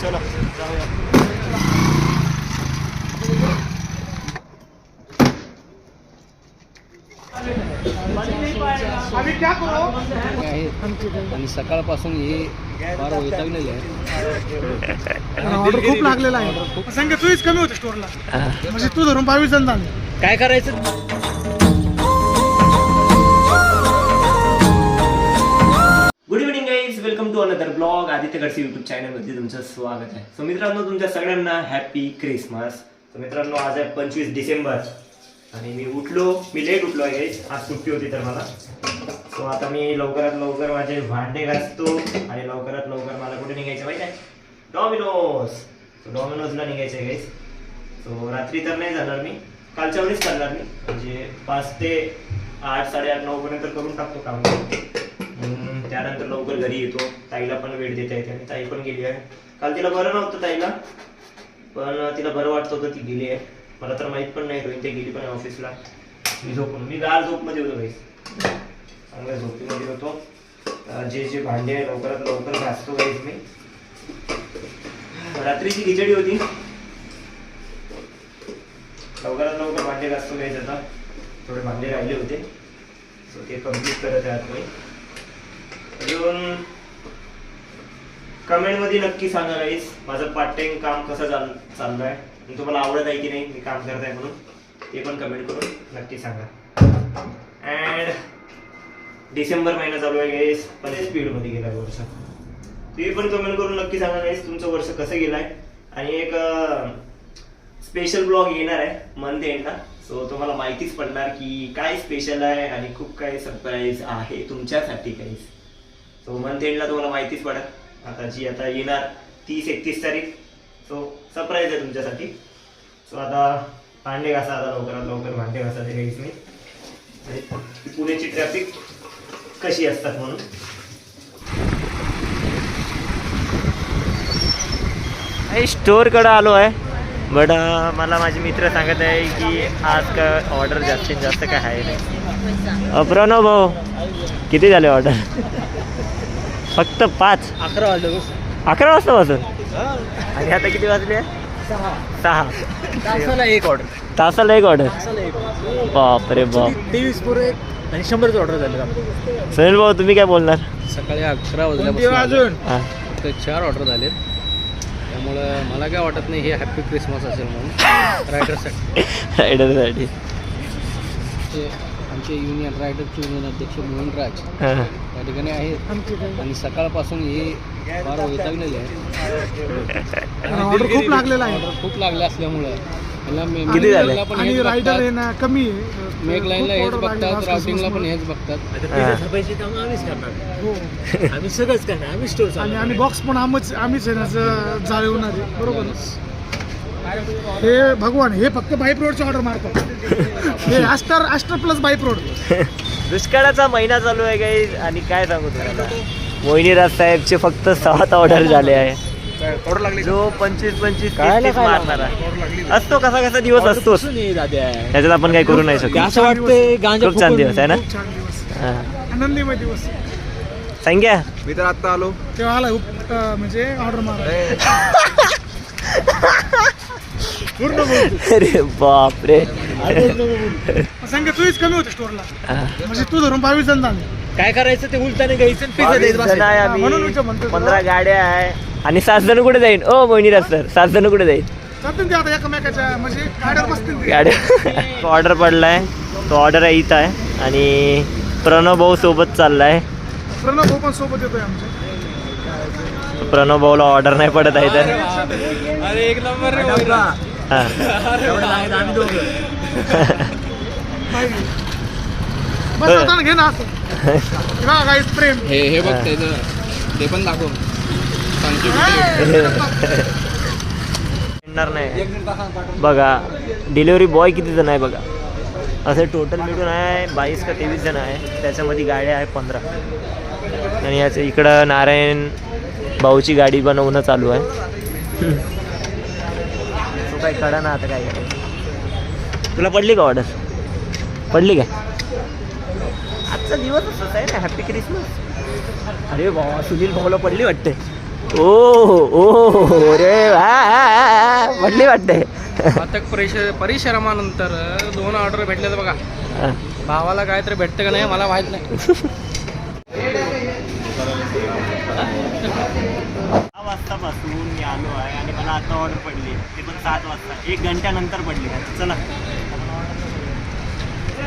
चला. आणि सकाळपासून हे फार वैतागलेले आहे. ऑर्डर खूप लागलेला आहे. संख्या तुझीच कमी होते स्टोरला म्हणजे तू धरून बावीस जण झाले काय करायचं? Welcome to another blog Aditya Gadse YouTube चॅनलमध्ये तुमचं स्वागत आहे. सो मित्रांनो तुमच्या सगळ्यांना हॅपी क्रिसमस तर मित्रांनो आज आहे पंचवीस डिसेंबर. आणि मी उठलो. मी लेट उठलो आहे आज सुट्टी होती तर मला. सो आता मी लवकरात लवकर माझे भांडे घासतो आणि लवकरात लवकर मला कुठे निघायचं माहिती आहे? डॉमिनोज सो डॉमिनोजला निघायचं आहे गाईज सो रात्री तर नाही जाणार मी. कालच्या वेळेस करणार मी. म्हणजे पाच ते आठ साडेआठ नऊपर्यंत करून टाकतो काम. त्यानंतर लवकर घरी येतो. ताईला पण वेळ देता येते आणि ताई पण गेली आहे. काल तिला बरं नव्हतं ताईला पण तिला बरं वाटत होतं ती गेली आहे. मला तर माहीत पण नाही रोहित ते गेली पण आहे ऑफिसला. मी झोपून मी गार झोपमध्ये होतो काही चांगल्या झोपीमध्ये होतो. जे जे भांडे आहे लवकरात लवकर घासतो गाईस मी. रात्रीची खिचडी होती. लवकरात लवकर भांडे घासतो गाईस आता. थोडे भांडे राहिले होते. सो ते कंप्लीट करत आहे आता मी. येऊन कमेंटमध्ये नक्की सांगा गाईस माझं पार्ट टाइम काम कसं चाल चाललं आहे आणि तुम्हाला आवडत आहे की नाही मी काम करत आहे म्हणून ते पण कमेंट करून नक्की सांगा. अँड डिसेंबर महिना चालू आहे गाईस पण स्पीडमध्ये गेला आहे वर्ष. तुम्ही पण कमेंट करून नक्की सांगा गाईस तुमचं वर्ष कसं गेलं आहे आणि एक स्पेशल ब्लॉग येणार आहे मंथ एंडला सो तुम्हाला माहितीच पडणार की काय स्पेशल आहे आणि खूप काही सरप्राईज आहे तुमच्यासाठी काहीच सो मंथ एंडला तुम्हाला माहितीच पडेल. आता जी आता येणार तीस एकतीस तारीख. सो सरप्राईज आहे तुमच्यासाठी. सो आता भांडे घासा आता लवकरात लवकर भांडे घासा ते काहीच नाही आणि पुण्याची ट्रॅफिक कशी असतात म्हणून. स्टोअरकडं आलो आहे. बट मला माझे मित्र सांगत आहे की आज का ऑर्डर जास्तीत जास्त काय आहे नाही. अ, प्रणव भाऊ किती झाले ऑर्डर फक्त पाच. अकरा वाजता अकरा वाजता पासून आणि आता किती वाजले? सहा. तासाला एक ऑर्डर तासाला एक ऑर्डर तासाला एक बापरे बाप. तेवीस पुरे आणि शंभरच ऑर्डर झाले सुनील भाऊ तुम्ही काय बोलणार? सकाळी अकरा वाजल्यापासून अजून? हा. फक्त चार ऑर्डर झालेत. त्यामुळं मला काय वाटत नाही हे हॅपी क्रिसमस असेल म्हणून. रायडरसाठी रायडरसाठी आमचे युनियन रायडरचे युनियन अध्यक्ष मोहन राज हा. ठिकाणी आहेत आणि सकाळपासून हे फार वैतागलेले आहेत ऑर्डर खूप लागलेला आहे. खूप लागले असल्यामुळं. याला पण आणि हेच रायडर बघतात. आहे ना कमी आहे. मेक लाईनला हेच बघतात राउटिंगला पण हेच बघतात. हा. पैसे काम आम्हीच करणार. हो. आम्ही सगळंच करणार आम्ही स्टोर आणि आणि बॉक्स पण आम्हीच आम्हीच आहे ना ज- जाळवणार आहे. बरोबर? हे भगवान हे फक्त बाय प्रोडचे ऑर्डर मारतात. हे आस्टर आस्टर प्लस बाय प्रोड दुष्काळाचा महिना चालू आहे काही आणि काय सांगू तुम्हाला? मोहिनीराज साहेबचे फक्त सात ऑर्डर झाले आहे. जो पंचवीस पंचवीस कळायला तीस- तीस काय मारणार आहे. असतो कसा कसा दिवस असतोच. त्याच्यात आपण काही करू नाही शकतो. असं वाटतंय गांजा खूप छान दिवस आहे ना? खूप छान दिवस. हा. आनंदीमय दिवस. संख्या मी तर आत्ता आलो. तेव्हा आला उप- अं, म्हणजे ऑर्डर मारा पूर्ण बोल. अरे बापरे. संख्या कमी होते स्टोरला. म्हणजे तू धरून बावीस जण झाले. काय करायचं ते उलटाने घ्यायचं पिझ्झा बावीस जण आहे म्हणून आम्ही. विचार म्हणतो तुला. पंधरा गाड्या आहे. आणि सात जण कुठे जाईन? ओ मोहिनीराज सर सात जण कुठे ते आता एकमेकाच्या म्हणजे गाड्यावर बसतील ते. गाड्या ऑर्डर पडलाय. तो ऑर्डर आहे इथं आहे. आणि प्रणव भाऊ सोबत चाललाय. प्रणव भाऊ पण सोबत येतोय आमच्या. प्रणव भाऊला ऑर्डर नाही पडत आहे तर. अरे एक नंबर हा. पाहिजे. बस आता घे ना असं. हे बघा guys, प्रेम. हे हे बघ त्याचं ते पण दाखव. सांगतो येणार नाही. बघा डिलिव्हरी बॉय किती जण आहे बघा. असे टोटल मिळून आहे बावीस का तेवीस जण आहे. त्याच्यामध्ये गाड्या आहे पंधरा. आणि याचं इकडं नारायण भाऊची गाडी बनवणं चालू आहे. तो काही कळा ना आता काय करायचं तुला पडली का ऑर्डर पडली काय? आजचा दिवस असाच आहे ना हॅपी क्रिसमस अरे बाबा सुनील भाऊला पडली वाटते. ओ ओ रे वा पडली वाटते. अथक परिसर परिश्रमानंतर दोन ऑर्डर भेटले बघा. हा. भावाला काय तरी भेटतं का नाही मला माहीत नाही. वाजतापासून मी आलो आहे आणि मला आता ऑर्डर पडली ते पण सात वाजता एक घंट्यानंतर पडली चला.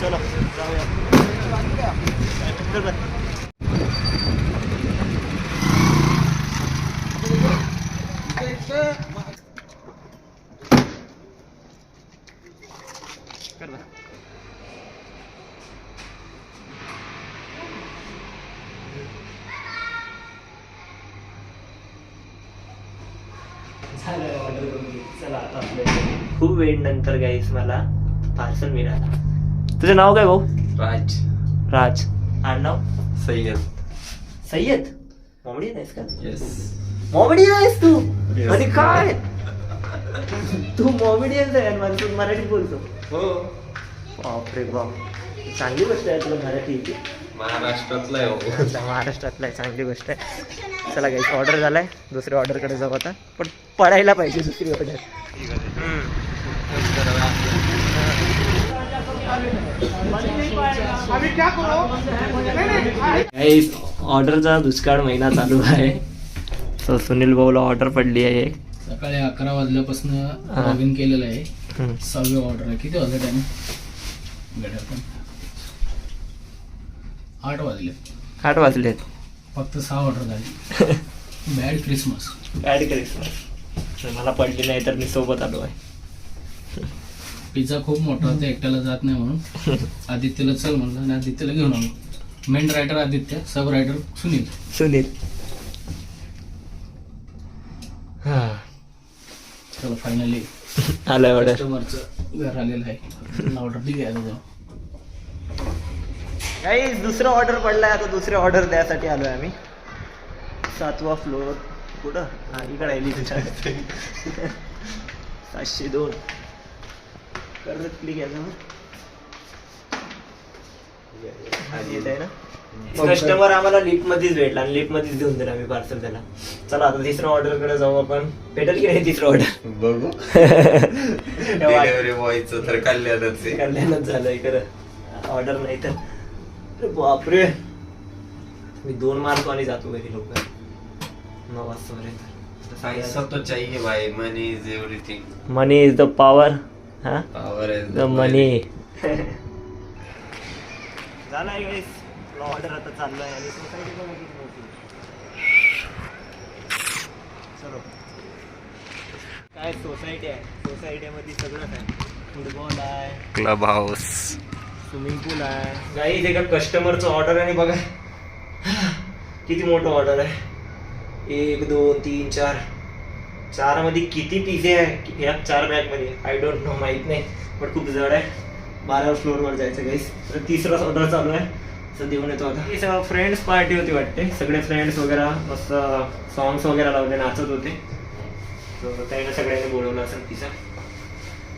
चलो जाऊया चल बरं. कर बरं. झालं करून. चला आता खूप वेळ नंतर गाईस मला पार्सल मिळाला. तुझं नाव काय भाऊ? राज. राज. आडनाव सय्यद. सय्यद? मॉमेडी नाहीस का? येस मॉमेडी आहेस तू. आणि काय? तू मॉमेडियन आहे आणि मला तू मराठीत बोलतो. हो. बापरे बाप. चांगली गोष्ट आहे तुला मराठी येते महाराष्ट्रातला आहे हो. महाराष्ट्रातला आहे चांगली गोष्ट आहे. चला काही ऑर्डर झालाय. दुसऱ्या ऑर्डरकडे जाऊ आता. पण पडायला पाहिजे दुसरी ऑर्डर ऑर्डरचा दुष्काळ महिना चालू आहे. सो सुनील भाऊला ऑर्डर पडली आहे. एक सकाळी अकरा वाजल्यापासून. लॉग इन केलेलं आहे. सहावी ऑर्डर आहे. किती वाजले टाइम आठ वाजले. आठ वाजलेत फक्त सहा ऑर्डर झाली. बॅड क्रिसमस बॅड क्रिसमस मला पडली नाही तर मी सोबत आलो आहे. पिझ्झा खूप मोठा होता एकट्याला जात नाही म्हणून. आदित्यला चल म्हणलं आणि आदित्यला घेऊन आलो. Main writer Aditya sub writer Sunil. Sunil. हा. चला फायनली आलं ऑर्डर कस्टमरचं घर आलेलं आहे. ऑर्डर दिली आहे जाऊ काही दुसरं ऑर्डर पडलाय आता दुसरे ऑर्डर द्यासाठी आलोय आम्ही. सातवा फ्लोअर कुठं? हा इकडे आहे तुझ्या सातशे दोन. कर्ज क्लिक आहे येत आहे ना? कस्टमर आम्हाला लिफ्ट मध्येच भेटला आणि लिफ्ट मध्येच देऊन दिला आम्ही पार्सल त्याला. चला आता तिसऱ्या ऑर्डरकडे जाऊ आपण. भेटेल की नाही तिसरं ऑर्डर बघू. डिलिव्हरी बॉयचं तर कल्याणच आहे. कल्याणच झालंय खरं. ऑर्डर नाही तर. अरे बापरे. मी दोन मार्क आणि जातो घरी लोक नऊ पैसा वाजता. तो चाहिए भाई money is everything money is the power हा पॉवर इज द मनी झालाय गाईस ऑर्डर आता चाललाय आणि सोसायटी पण नव्हती चलो. काय सोसायटी आहे? सोसायटीमध्ये सगळंच आहे. फुटबॉल आहे. क्लब हाऊस स्विमिंग पूल आहे. गाईज एका कस्टमरचं ऑर्डर आणि बघा. किती मोठं ऑर्डर आहे. एक दोन तीन चार. चारमध्ये किती पिझे आहे? या चार बॅगमध्ये. आय डोंट नो माहीत नाही. पण खूप जड आहे. बाराव्या फ्लोअरवर जायचं गाईस तर तिसरा ऑर्डर चालू आहे. असं देऊन येतो आता. ही सगळं फ्रेंड्स पार्टी होती वाटते. सगळे फ्रेंड्स वगैरे मस्त सॉंग्स वगैरे लावले नाचत होते. तर त्याने सगळ्यांनी बोलवलं असेल तिचा.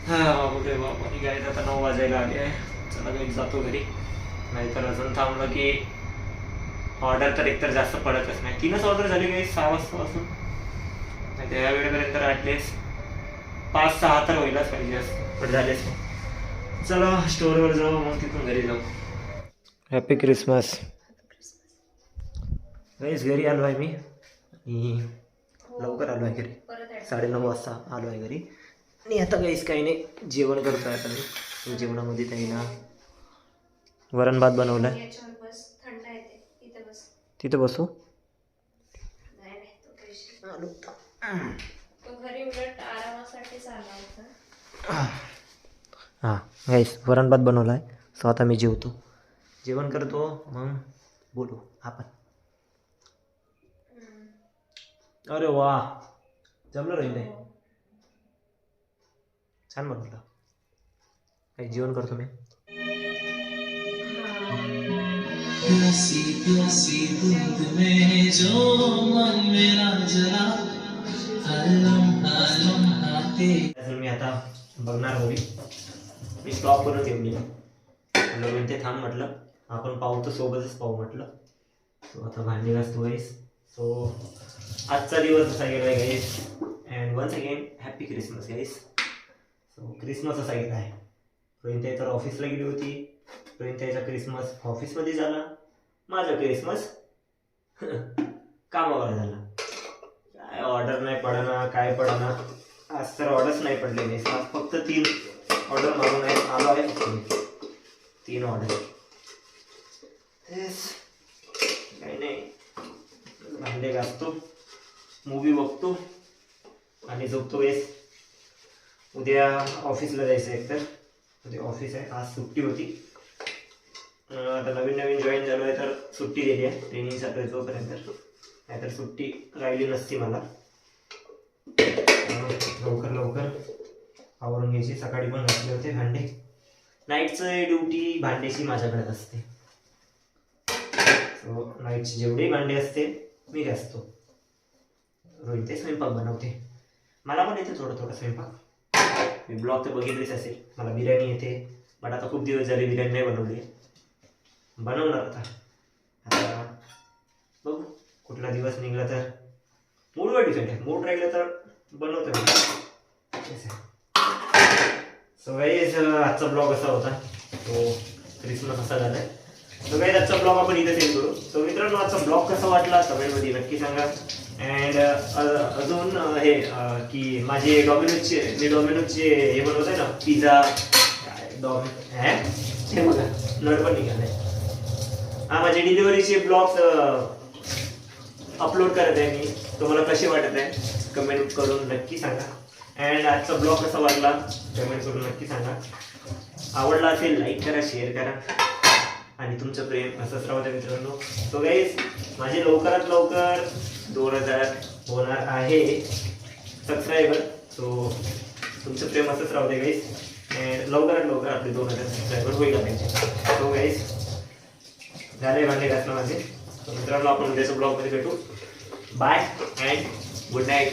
हा बापरे बाप. काय आता नऊ वाजायला आले आहे. चला काही जातो घरी. नाहीतर अजून थांबलं की ऑर्डर तर एकतर जास्त पडतच नाही. तीनच ऑर्डर झाली काही सहा वाजतापासून नाही त्या वेळेपर्यंत ॲटलिस्ट पाच सहा तर होईलच पाहिजे असं. पण झालेच नाही चला स्टोअरवर जाऊ मग तिथून घरी जाऊ. हॅपी क्रिसमस गाईस घरी आलो आहे मी. आणि लवकर आलो आहे घरी. साडेनऊ वाजता आलो आहे घरी. आणि आता काहीच काही नाही जेवण करतो आहे आता मी. जेवणामध्ये काही ना वरण भात बनवलं आहे याच्यावर बस थंड येते. इथे बस. तिथं बसू? नाही नाही तो पैसे तो घरी उलट आरामासाठीच आला होता. हां गाईस वरण भात बनवला आहे सो आता मी जेवतो. जेवण करतो मग बोलू आपण. अरे वा जमलं राहिले छान बनवलं. काही जेवण करतो मी. प्यासी में जो मन मेरा आता बघणार मूवी मी. स्टॉप करून ठेवली म्हटलं म्हणते थांब म्हटलं. आपण पाहू तर सोबतच पाहू म्हटलं. सो आता भांडी घासतो गाईस सो आजचा दिवस असा गेला आहे guys and once again happy Christmas guys so Christmas असा गेला आहे. रोहिंता तर ऑफिसला गेली होती. रोहिंताचा क्रिसमस ऑफिसमध्ये झाला. माझा क्रिसमस कामावर झाला. काय ऑर्डर नाही पडणार काय पडना. आज तर ऑर्डरच नाही पडले नाही आज फक्त तीन ऑर्डर मारून आहे आलो आहे. तीन ऑर्डर काही नाही. भांडे घासतो. मूवी बघतो. आणि झोपतो. वेस उद्या ऑफिसला जायचं आहे तर उद्या ऑफिस आहे. आज सुट्टी होती. आता नवीन नवीन जॉईन झालो आहे तर सुट्टी दिली आहे. ट्रेनिंगसाठी जोपर्यंत. नाहीतर सुट्टी राहिली नसती मला. लवकर लवकर आवरून घ्यायची. सकाळी पण घातले होते भांडे. नाईटचं ड्युटी भांडेची माझ्याकडे असते. सो नाईटचे जेवढे भांडे असते मी घासतो. रोहित ते स्वयंपाक बनवते. मला पण येते थोडं थोडं स्वयंपाक. मी ब्लॉग तर बघितलेच असेल. मला बिर्याणी येते. बट आता खूप दिवस झाले बिर्याणी नाही बनवली. बनवणार आता. आता बघू. कुठला दिवस निघला तर. मूडवर डिपेंड आहे मूड राहिलं तर बनवतो मी. सो गाईज आजचा ब्लॉग असा होता. तो क्रिसमस असा झाला आहे गाईज आजचा ब्लॉग आपण इथे सेंड करू. सो मित्रांनो आजचा ब्लॉग कसा वाटला कमेंटमध्ये नक्की सांगा. अँड अजून हे की माझे डॉमिनोजचे मी डॉमिनोजचे हे बनवत आहे ना पिझ्झा डॉमि हॅ? बघा. नळ पण निघालाय हा माझे डिलिव्हरीचे ब्लॉग्स अपलोड करत आहे मी. तुम्हाला कसे वाटत आहे? कमेंट करून नक्की सांगा. अँड आजचा ब्लॉग कसा वाटला? कमेंट करून नक्की सांगा. आवडला असेल लाईक करा शेअर करा. आणि तुमचं प्रेम असंच राहू द्या मित्रांनो. सो गाईज माझे लवकरात लवकर दोन हजार होणार आहे सबस्क्रायबर सो तुमचं प्रेम असंच राहू द्या गाईज लवकरात लवकर आपले दोन हजार सबस्क्रायबर होईल पाहिजे सो गाईज झाले भांडे घातलं माझे. मित्रांनो आपण उद्याच्या ब्लॉगमध्ये भेटू. Bye and good night